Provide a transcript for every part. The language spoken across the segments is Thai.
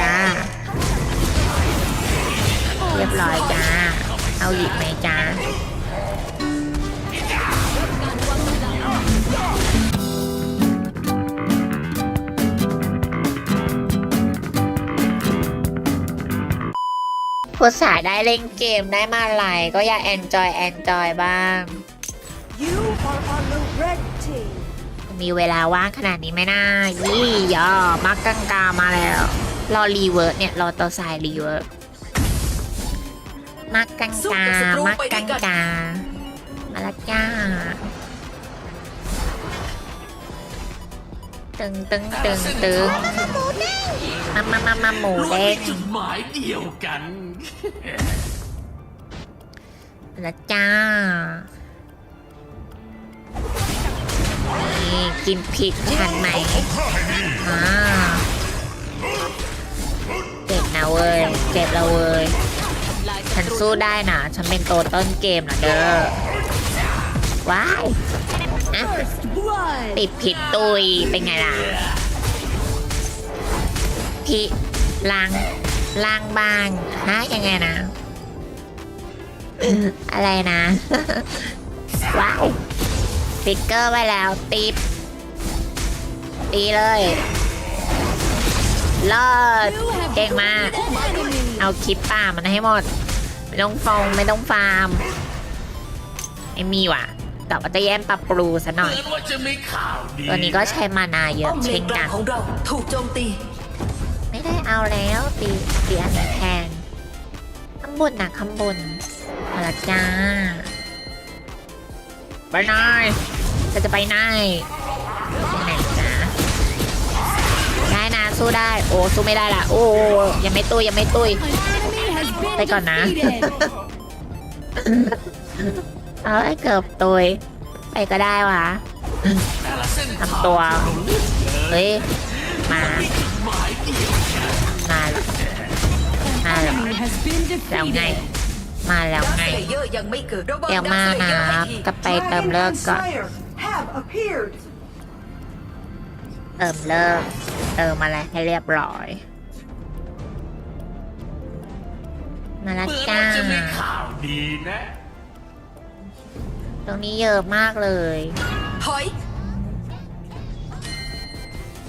จ้า เรียบร้อยจ้า เอาหยิบไหมจ้าผู้สายได้เล่นเกมได้มาไหลก็อยากแอนจอยแอนจอยบ้าง You are on the red team. มีเวลาว่างขนาดนี้ไหมนะยี่ยอมักกังกามาแล้ว รอรีเวิร์สเนี่ย รอตัวสายรีเวิร์สมักกังกามักกังกามาและจ้า ตึงตึงตึงตึงมามามามาหมูล้วนเด้มีงจุดหมายเดียวกันมาและจ้า นี่กินผิดฉันไหมอ่าเจ็บ นะเว้ย เจ็บแล้วเว้ย ฉันสู้ได้นะฉันเป็นตัวต้นเกมนะเด้อ ว้ายอะติดผิดตุย เป็นไงล่ะพี่ล้างล้างบางฮะยังไงนะ อะไรนะ ว้าวฟิกเกอร์ไว้แล้วตีตีเลย เลิศ You have เก่งมาก defeated an enemy. เอาคลิปป่ามันให้หมด ไม่ต้องฟองไม่ต้องฟาร์มไม่มีว่ะกลับว่าจะแย่มปรับปรูซะหน่อยเหมือนว่าจะมีข่าวดีตัวนี้ก็ใช้มานาเยป้อะอมเลเช่นนกกัลางนของเราถูกโจมตี ไม่ได้เอาแล้วตีตีอันนี้แทนข้างบนนะข้างบนมาละจ้าไปไหนเราจะไปไหน สู้ได้ โอ้สู้ไม่ได้ละโอ้ยังไม่ตุยยังไม่ตุย An enemy has been ไปก่อนนะ defeated. เอาไอ้เกือบตุยไปก็ได้วะแต่ละเส้นทางทำตัว เฮ้ย มามีจุดหมายเดียวมาแล้ว An Ah. enemy has been แล้วไง defeated. มาแล้วดักไงเลเยอร์ยังไม่เกิดระวังเดี๋ยวดัมากเลนะเยอร์ให้ทีก็ไปเติมเลิกก่อน have appeared. เติมเลิกเติมอะไรให้เรียบร้อย มาแล้วเหมือนจ้าว่าจะมีข่าวดีนะ ตรงนี้เยอะมากเลยถอย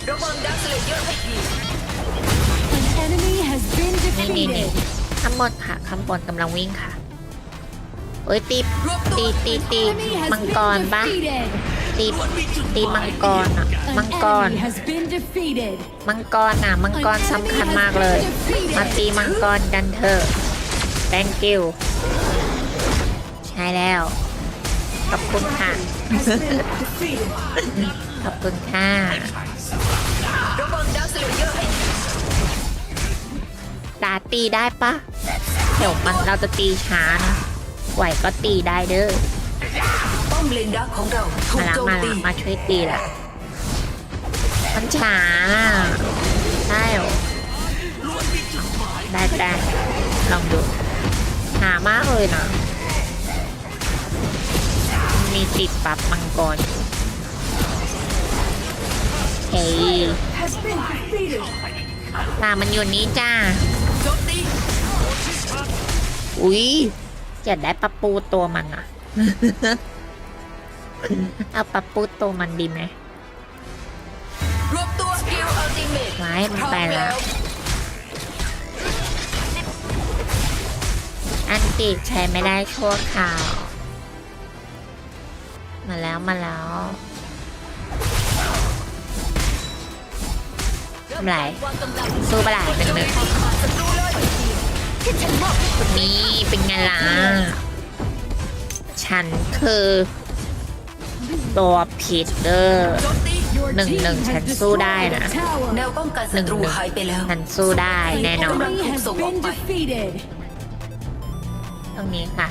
ระวังดักเลเยอร์ให้ที An enemy has been นี่นี่นี่ defeated. ข้างบนค่ะข้างบนกำลังวิ่งค่ะ โอ้ยตีรวบตัตีวตีตี Enemy has มัง been กรปะ defeated. ตีล้วนมีจุดหตีมามัยงกเดียวรอะกันมัง An กร enemy has been defeated. มังกรอะมังกรสำคัญมากเลย มาตีมังกรกันเถอะ thank you ใช่แล้ว ขอบคุณค่ะ Has been defeated. ขอบคุณค่ะระวังดักเลเยอร์ให้ทีตาตีได้ปะเดี๋ยวมันเราจะตีช้านะไหวก็ตีได้เด้อ ป้อมเลนดักของเราถูกมาละโจมมาตีละมาช่วยตีละมันช้าใช่เหรอได้ได้ลองดูหามากเลยนะมีติดปรับมังกรอยู่เฮ้ย Has been defeated. ตามันอยู่นี้จ้าโจมตีอุ้ยจะได้ปะปูตัวมันอะ เอาปะปูตัวมันดีไหมรวบตัวสกิลอัลติเมทไว้มันไปแล้วอันติใช้ไม่ได้ชั่วคราว มาแล้วมาแล้วทำไรสู้ปะล่ะหนึ่งหนึ่งนี่เป็นไงล่ะ ฉันคือ ตัวผิดเด้อโจมตี Your Nâng, team nâng, has ฉันสู้ได้ destroyed นะ a tower. แนวป้องกันหศันึ่งตรูหนึ่งหายไปแล้วฉันสู้ได้ An แน่นอน enemy has been defeated. ตรงนี้ค่ะ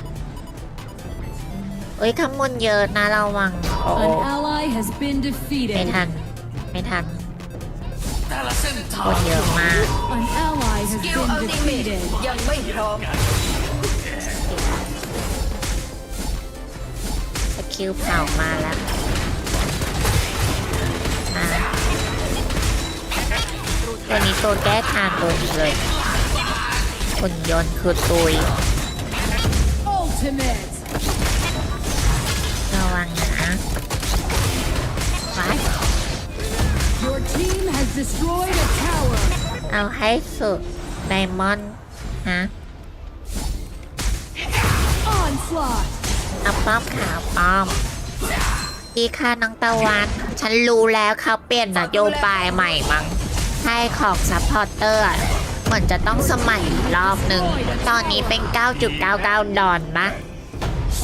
เอ้ยข้างบนเยอะนะระวังโอ้ An ally has been ไม่ defeated. ทัน ไม่ทันแต่ละเส้นทาคงนเยอะมาก An ally ส has กิล been อัลติเมท defeated. ยังไม่พร้อม สกิลเผามาแล้วมาตัวนี้ตัวแก้ทางตัวนี้เลยหุ่นยนต์คือตุย Ultimate. ระวังนะว้าย Your team has destroyed a tower. เอาให้สุดไดมอนด์ฮะ Onslaught. อาป้อมขาวป้อมดีค่ะน้องตะวัน ฉันรู้แล้วเขาเปลี่ยนนโยบายใหม่มั้งให้ของซัพพอร์เตอร์ เหมือนจะต้องสมัยอีกรอบหนึ่ง ตอนนี้เป็น 9.99 ดอลนะ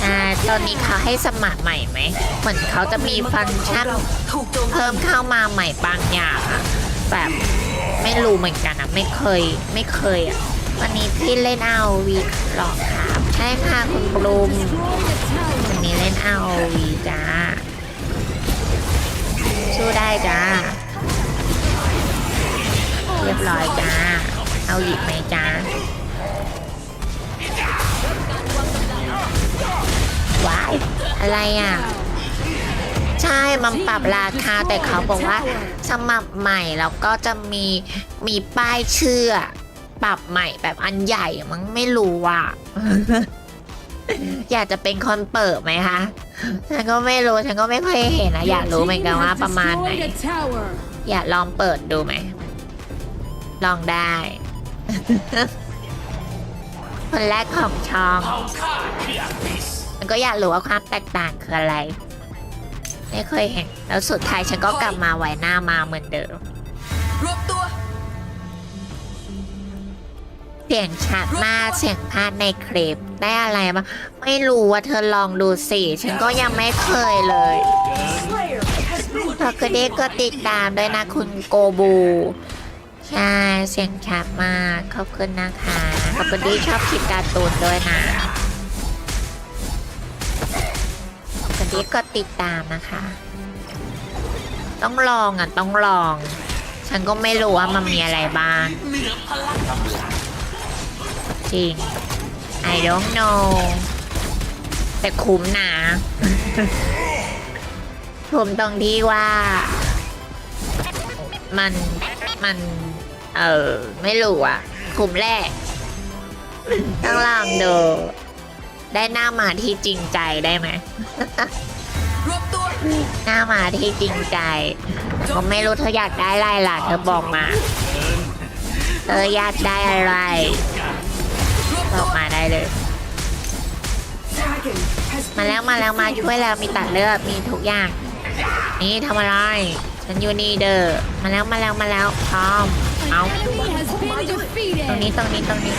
อ่าตอนนี้เขาให้สมัครใหม่ไหม เหมือนเขาจะมีฟังก์ชันเพิ่มเข้ามาใหม่บางอย่างอะแบบไม่รู้เหมือนกันอะไม่เคยไม่เคยอะ วันนี้พี่เล่นเอาวีหรอกครับใช่ค่ะคุณบลูมวันนี้เล่นเอาวีจ้า สู้ได้จ้า เรียบร้อยจ้า เอาอีกไหมจ้าว้ายอะไรอะใช่มันปรับราคาแต่เขาบอกว่าสมัครใหม่แล้วก็จะมีมีป้ายเชื่อ ปรับใหม่แบบอันใหญ่มั้งไม่รู้อะ อยากจะเป็นคนเปิดไหมคะ ฉันก็ไม่รู้ ฉันก็ไม่เคยเห็นนะอยากรู้เหมือนกันว่าประมาณไหน Destroyed a tower. อยากลองเปิดดูไหม ลองได้ คนแรกของช่องเผ่าข้าคืออาบิสมันก็อยากรู้ว่าความแตกต่างคืออะไร ไม่เคยเห็น แล้วสุดท้ายฉันก็กลับมาไว้หน้ามาเหมือนเดิมรวบตัว เสียงชัดมากเสียงพาดในคลิปได้อะไรบ้างไม่รู้ว่าเธอลองดูสิ ฉันก็ยังไม่เคยเลย Slayer has been เธอก็ได้ก็ติดตามด้วยนะคุณโกบู ใช่เสียงชัดมากขอบคุณนะคะ ขอบคุณที่ชอบคลิปการ์ตูนด้วยนะขอบคุณที่ก็ติดตามนะคะ ต้องลองอะต้องลอง ฉันก็ไม่รู้ว่ามันมีอะไรบ้าง ริง I don't know แต่คุ้มนะคุ้มตรงที่ว่า มันมัน เออ ไม่รู้อะคุ้มแรกต้องลองดู ได้หน้ามาที่จริงใจได้ไหมรวบตัวหน้ามาที่จริงใจ ผมไม่รู้เธออยากได้อะไรล่ะ เธอบอกมา เธออยากได้อะไร รวบบตัอกมาได้เลย มาแล้วมาแล้วมาช่วยแล้วมีตัดเลือดมีทุกอย่าง นี่ทำอะไร ฉันอยู่นี่เด้อมาแล้วมาแล้วมาแล้วพร้อมเอาตรงนี้ตรงนี้ตรงนี้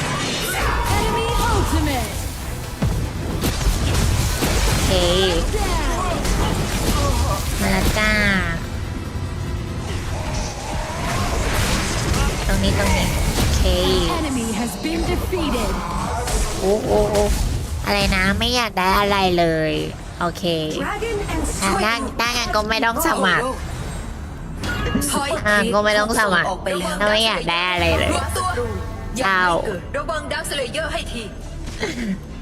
โอเคมาแล้วจ้าตรงนี้ตรงนี้โอเค อ้โอ้โอ้อะไรนะไม่อยากได้อะไรเลย โอเค dragon and ถ้า slayer ถ้างั้นก็ไม่ต้องสมัครถอยอ่าก็ไม่ต้องสมัครออกไปแล้วถ้าไม่อยากได้อะไรเลยรวบตัวเจ้ายังไม่เกิดระวังดักสเลเยอร์ให้ที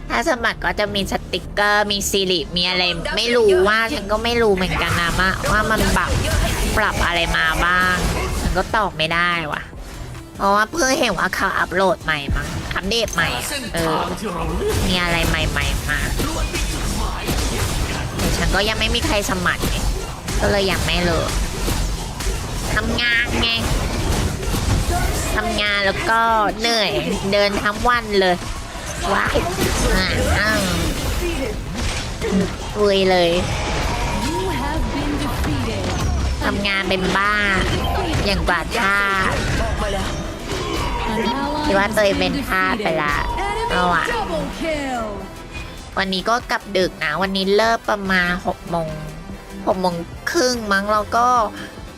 ถ้าสมัครก็จะมีสติกเกอร์มีซีรีมีอะไร ไม่รู้ว่าฉันก็ไม่รู้เหมือนกันนะว่าว่ามันปรับเยอะให้ทีปรับอะไรมาบ้าง ฉันก็ตอบไม่ได้ว่ะ เพราะว่าเพิ่งเห็นว่าเขาอัปโหลดใหม่มั้งอัปเดตใหม่อะเออมีอะไรใหม่ๆมาแต่ฉันก็ยังไม่มีใครสมัครไงก็เลยยังไม่เลยทำงานไงทำงานแล้วก็เหนื่อยเดินทั้งวันเลยว้ายอ้าวรวยเลยทำงานเป็นบ้าอย่างกว่าท่า คิดว่า has ตัวเองเป็นทาสไปละเอาอะวันนี้ก็กลับดึกนะ วันนี้เลิกประมาณหกโมงหกโมงครึ่งมั้งแล้วก็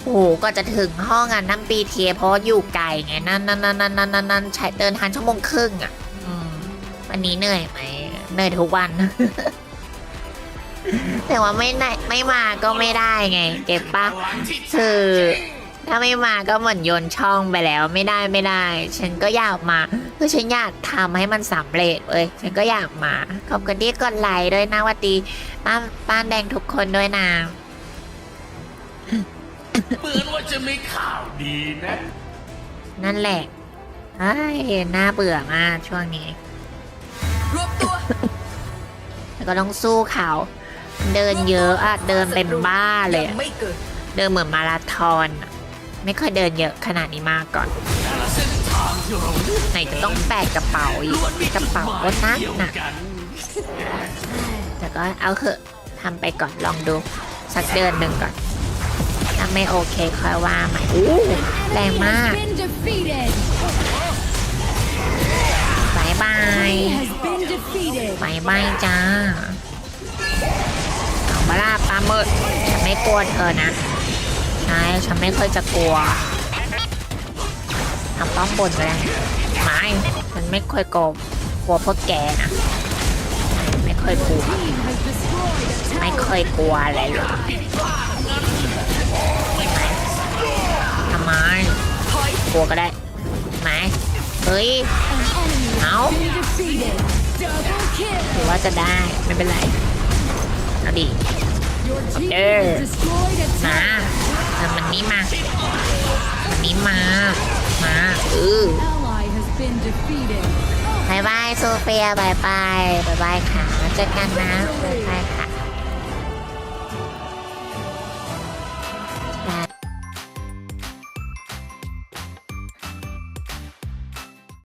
โอ้โหก็จะถึงห้องอะนั่งปีเทียเพราะอยู่ไกลไงนั่นนั่นนั่นนั่นนั่นนั่นใช้เดินทางชั่วโมงครึ่งอะวันนี้เหนื่อยไหมเหนื่อยทุกวัน แต่ว่าไม่ไม่มาก็ไม่ได้ไง เก็บปะคือ ถ้าไม่มาก็เหมือนโยนช่องไปแล้วไม่ได้ไม่ได้ ฉันก็อยากมาคือฉันอยากทำให้มันสำเร็จเว้ยฉันก็อยากมา ขอบคุณที่กดไลค์ด้วยนะหวัดดีป้านป้านแดงทุกคนด้วยนะเหมือนว่าจะมีข่าวดีนะ นั่นแหละเฮ้ยน่าเบื่อมากช่วงนี้รวบตัวแล้วก็ต้องสู้เขาเดินเยอะอะเดินเป็นบ้าเลยงอะไม่เกิดเดินเหมือนมาราธอนอะ ไม่เคยเดินเยอะขนาดนี้มาก่อนไหนจะต้องแบกกระเป๋าอีกกระเป๋าก็นักหนักแต่ก็เอาเถอะทำไปก่อนลองดู สักเดือนหนึ่งก่อน ถ้าไม่โอเคค่อยว่าใหม่อู้แรงมากบายบายบายบายจ้าเอาบาราปลาหมึกฉันไม่กลัวเธอนะ ฉันไม่ค่อยจะกลัวทำป้อมบนเลยไม่ฉันไม่ค่อยกลัวกลัวพวกแกนะไม่ค่อยกลัวไม่ค่อยกลัวอะไรหรอกทำไมกลัวก็ได้ไหมเฮ้ยเอาหรือว่าจะได้ไม่เป็นไรเอาดีเออมา นี้มามันนี้มา มาเออ Ally has been defeated. บายบายโซเฟียบายบายบายบายค่ะเจอกันนะบายบายค่ะ